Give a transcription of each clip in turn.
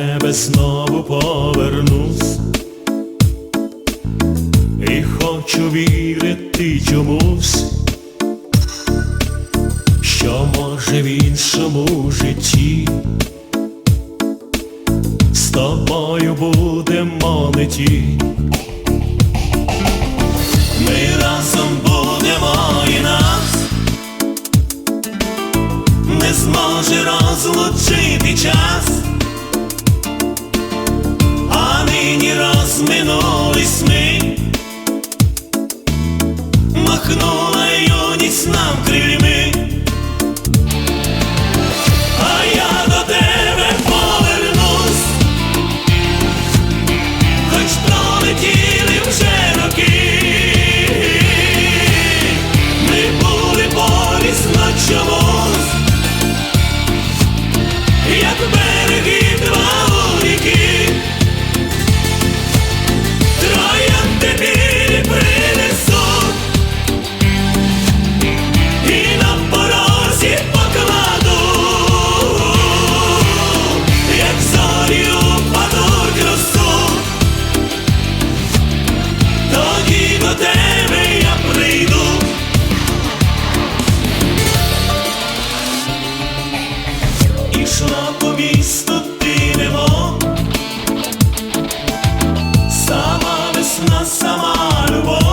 тебе знову повернусь, і хочу вірити чомусь, що може в іншому житті. З тобою будемо не ті. Ми разом будемо і нас, не зможе розлучити час. Ішла по місту ти Сама весна, сама любов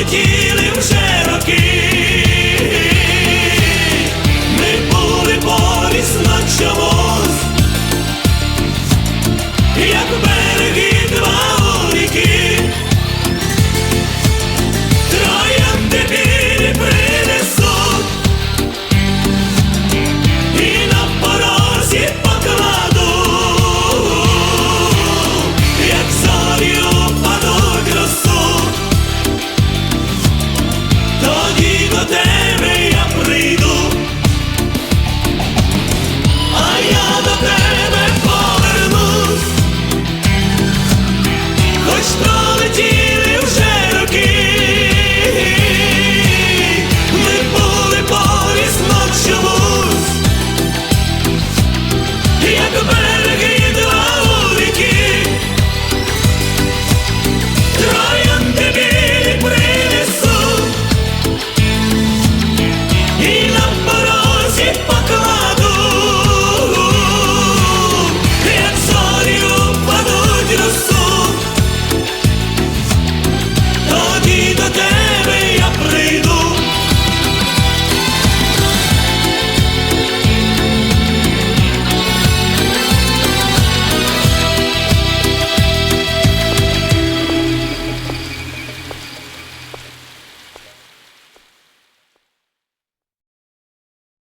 Politics the day.